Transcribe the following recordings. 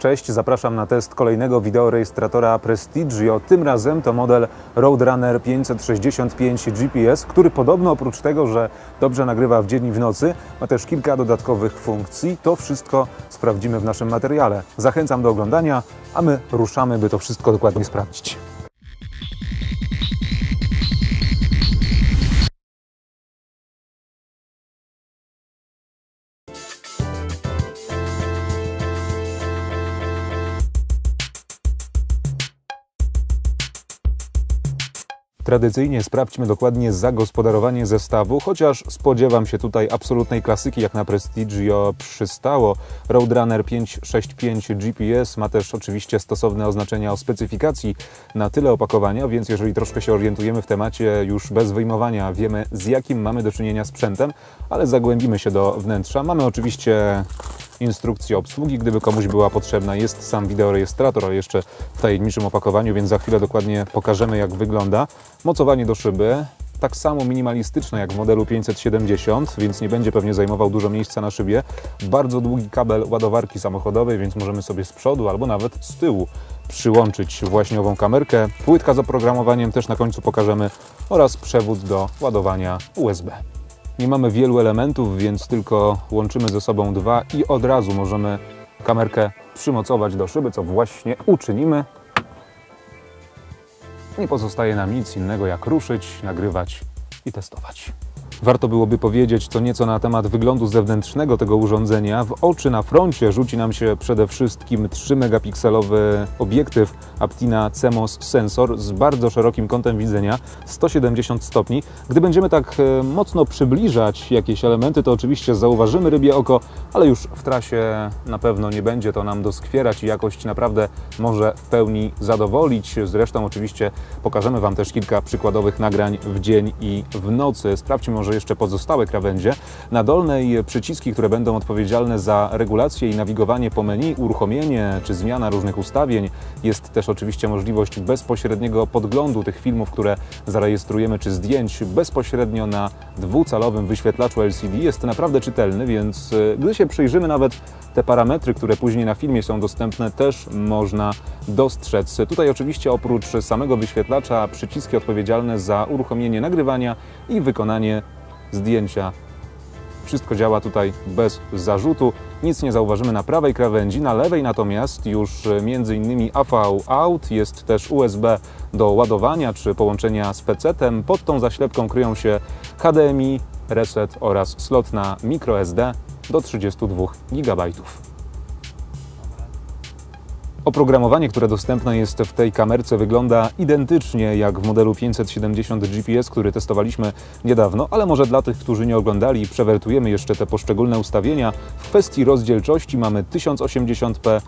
Cześć, zapraszam na test kolejnego wideorejestratora Prestigio. Tym razem to model Roadrunner 565 GPS, który podobno oprócz tego, że dobrze nagrywa w dzień i w nocy, ma też kilka dodatkowych funkcji. To wszystko sprawdzimy w naszym materiale. Zachęcam do oglądania, a my ruszamy, by to wszystko dokładnie sprawdzić. Tradycyjnie sprawdźmy dokładnie zagospodarowanie zestawu, chociaż spodziewam się tutaj absolutnej klasyki, jak na Prestigio przystało. Roadrunner 565 GPS ma też oczywiście stosowne oznaczenia o specyfikacji na tyle opakowania, więc jeżeli troszkę się orientujemy w temacie, już bez wyjmowania wiemy z jakim mamy do czynienia sprzętem, ale zagłębimy się do wnętrza. Mamy oczywiście instrukcję obsługi, gdyby komuś była potrzebna. Jest sam wideorejestrator, ale jeszcze w tajemniczym opakowaniu, więc za chwilę dokładnie pokażemy jak wygląda. Mocowanie do szyby, tak samo minimalistyczne jak w modelu 570, więc nie będzie pewnie zajmował dużo miejsca na szybie. Bardzo długi kabel ładowarki samochodowej, więc możemy sobie z przodu albo nawet z tyłu przyłączyć właśnie ową kamerkę. Płytka z oprogramowaniem też na końcu pokażemy oraz przewód do ładowania USB. Nie mamy wielu elementów, więc tylko łączymy ze sobą dwa i od razu możemy kamerkę przymocować do szyby, co właśnie uczynimy. Nie pozostaje nam nic innego jak ruszyć, nagrywać i testować. Warto byłoby powiedzieć co nieco na temat wyglądu zewnętrznego tego urządzenia. W oczy na froncie rzuci nam się przede wszystkim 3-megapikselowy obiektyw Aptina CMOS sensor z bardzo szerokim kątem widzenia 170 stopni. Gdy będziemy tak e, mocno przybliżać jakieś elementy, to oczywiście zauważymy rybie oko, ale już w trasie na pewno nie będzie to nam doskwierać i jakość naprawdę może w pełni zadowolić. Zresztą oczywiście pokażemy Wam też kilka przykładowych nagrań w dzień i w nocy. Sprawdźmy może jeszcze pozostałe krawędzie. Na dolnej przyciski, które będą odpowiedzialne za regulację i nawigowanie po menu, uruchomienie czy zmiana różnych ustawień. Jest też oczywiście możliwość bezpośredniego podglądu tych filmów, które zarejestrujemy, czy zdjęć bezpośrednio na dwucalowym wyświetlaczu LCD. Jest naprawdę czytelny, więc e, gdy się przyjrzymy nawet te parametry, które później na filmie są dostępne, też można dostrzec. Tutaj oczywiście oprócz samego wyświetlacza przyciski odpowiedzialne za uruchomienie nagrywania i wykonanie zdjęcia. Wszystko działa tutaj bez zarzutu. Nic nie zauważymy na prawej krawędzi, na lewej natomiast już między innymi AV out, jest też USB do ładowania czy połączenia z PC-tem. Pod tą zaślepką kryją się HDMI, reset oraz slot na microSD do 32 GB. Oprogramowanie, które dostępne jest w tej kamerce wygląda identycznie jak w modelu 570 GPS, który testowaliśmy niedawno, ale może dla tych, którzy nie oglądali, przewertujemy jeszcze te poszczególne ustawienia. W kwestii rozdzielczości mamy 1080p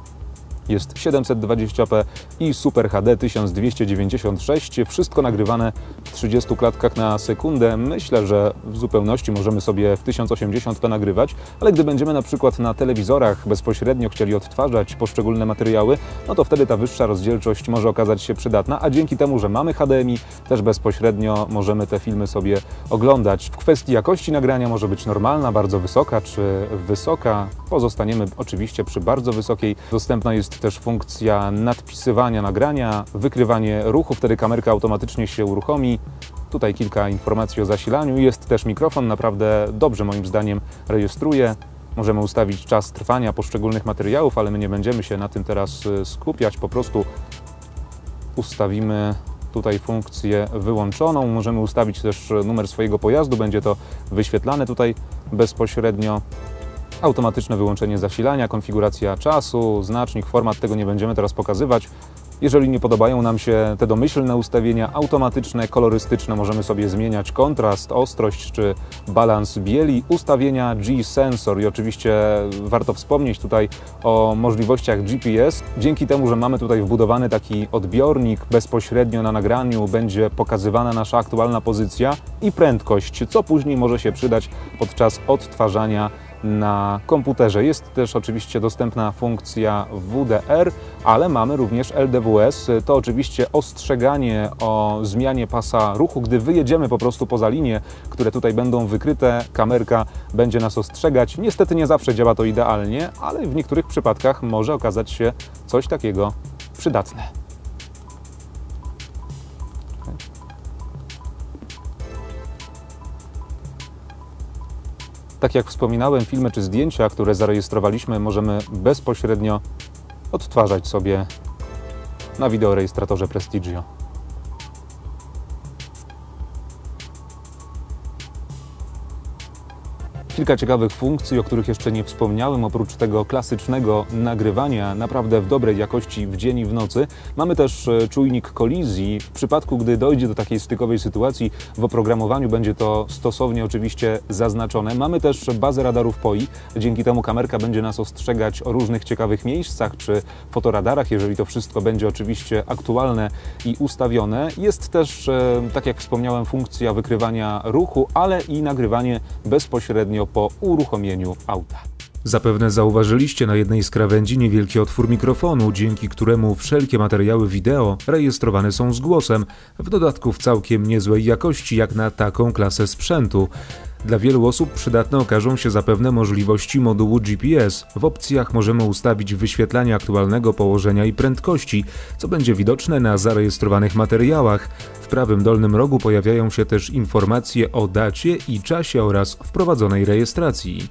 jest 720p i Super HD 1296. Wszystko nagrywane 30 klatkach na sekundę. Myślę, że w zupełności możemy sobie w 1080p nagrywać, ale gdy będziemy na przykład na telewizorach bezpośrednio chcieli odtwarzać poszczególne materiały, no to wtedy ta wyższa rozdzielczość może okazać się przydatna, a dzięki temu, że mamy HDMI, też bezpośrednio możemy te filmy sobie oglądać. W kwestii jakości nagrania może być normalna, bardzo wysoka czy wysoka. Pozostaniemy oczywiście przy bardzo wysokiej. Dostępna jest też funkcja nadpisywania nagrania, wykrywanie ruchu, wtedy kamerka automatycznie się uruchomi. Tutaj kilka informacji o zasilaniu. Jest też mikrofon, naprawdę dobrze moim zdaniem rejestruje. Możemy ustawić czas trwania poszczególnych materiałów, ale my nie będziemy się na tym teraz y, skupiać. Po prostu ustawimy tutaj funkcję wyłączoną. Możemy ustawić też numer swojego pojazdu, będzie to wyświetlane tutaj bezpośrednio automatyczne wyłączenie zasilania, konfiguracja czasu, znacznik, format, tego nie będziemy teraz pokazywać. Jeżeli nie podobają nam się te domyślne ustawienia automatyczne, kolorystyczne, możemy sobie zmieniać kontrast, ostrość czy balans bieli, ustawienia G-Sensor i oczywiście warto wspomnieć tutaj o możliwościach GPS. Dzięki temu, że mamy tutaj wbudowany taki odbiornik bezpośrednio na nagraniu, będzie pokazywana nasza aktualna pozycja i prędkość, co później może się przydać podczas odtwarzania na komputerze. Jest też oczywiście dostępna funkcja WDR, ale mamy również LDWS. To oczywiście ostrzeganie o zmianie pasa ruchu. Gdy wyjedziemy po prostu poza linie, które tutaj będą wykryte, kamerka będzie nas ostrzegać. Niestety nie zawsze działa to idealnie, ale w niektórych przypadkach może okazać się coś takiego przydatne. Tak jak wspominałem, filmy czy zdjęcia, które zarejestrowaliśmy, możemy bezpośrednio odtwarzać sobie na wideorejestratorze Prestigio. Kilka ciekawych funkcji, o których jeszcze nie wspomniałem, oprócz tego klasycznego nagrywania naprawdę w dobrej jakości w dzień i w nocy. Mamy też e, czujnik kolizji. W przypadku, gdy dojdzie do takiej stykowej sytuacji, w oprogramowaniu będzie to stosownie oczywiście zaznaczone. Mamy też bazę radarów POI. Dzięki temu kamerka będzie nas ostrzegać o różnych ciekawych miejscach czy fotoradarach, jeżeli to wszystko będzie oczywiście aktualne i ustawione. Jest też, e, tak jak wspomniałem, funkcja wykrywania ruchu, ale i nagrywanie bezpośrednio po uruchomieniu auta. Zapewne zauważyliście na jednej z krawędzi niewielki otwór mikrofonu, dzięki któremu wszelkie materiały wideo rejestrowane są z głosem, w dodatku w całkiem niezłej jakości jak na taką klasę sprzętu. Dla wielu osób przydatne okażą się zapewne możliwości modułu GPS. W opcjach możemy ustawić wyświetlanie aktualnego położenia i prędkości, co będzie widoczne na zarejestrowanych materiałach. W prawym dolnym rogu pojawiają się też informacje o dacie i czasie oraz wprowadzonej rejestracji.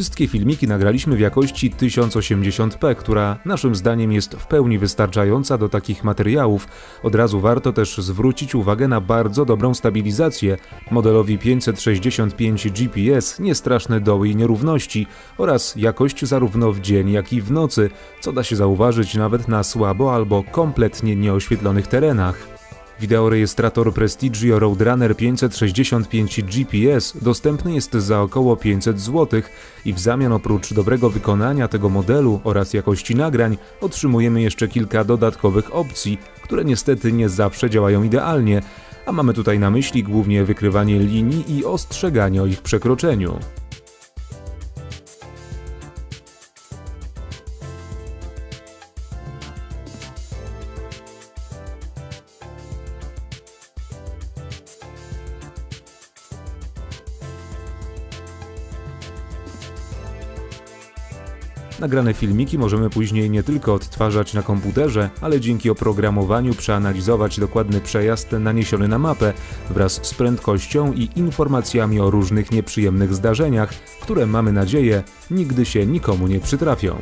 Wszystkie filmiki nagraliśmy w jakości 1080p, która naszym zdaniem jest w pełni wystarczająca do takich materiałów. Od razu warto też zwrócić uwagę na bardzo dobrą stabilizację. Modelowi 565 GPS niestraszne doły i nierówności oraz jakość zarówno w dzień jak i w nocy, co da się zauważyć nawet na słabo albo kompletnie nieoświetlonych terenach. Wideorejestrator Prestigio Roadrunner 565 GPS dostępny jest za około 500 zł i w zamian oprócz dobrego wykonania tego modelu oraz jakości nagrań otrzymujemy jeszcze kilka dodatkowych opcji, które niestety nie zawsze działają idealnie, a mamy tutaj na myśli głównie wykrywanie linii i ostrzeganie o ich przekroczeniu. Nagrane filmiki możemy później nie tylko odtwarzać na komputerze, ale dzięki oprogramowaniu przeanalizować dokładny przejazd naniesiony na mapę wraz z prędkością i informacjami o różnych nieprzyjemnych zdarzeniach, które mamy nadzieję nigdy się nikomu nie przytrafią.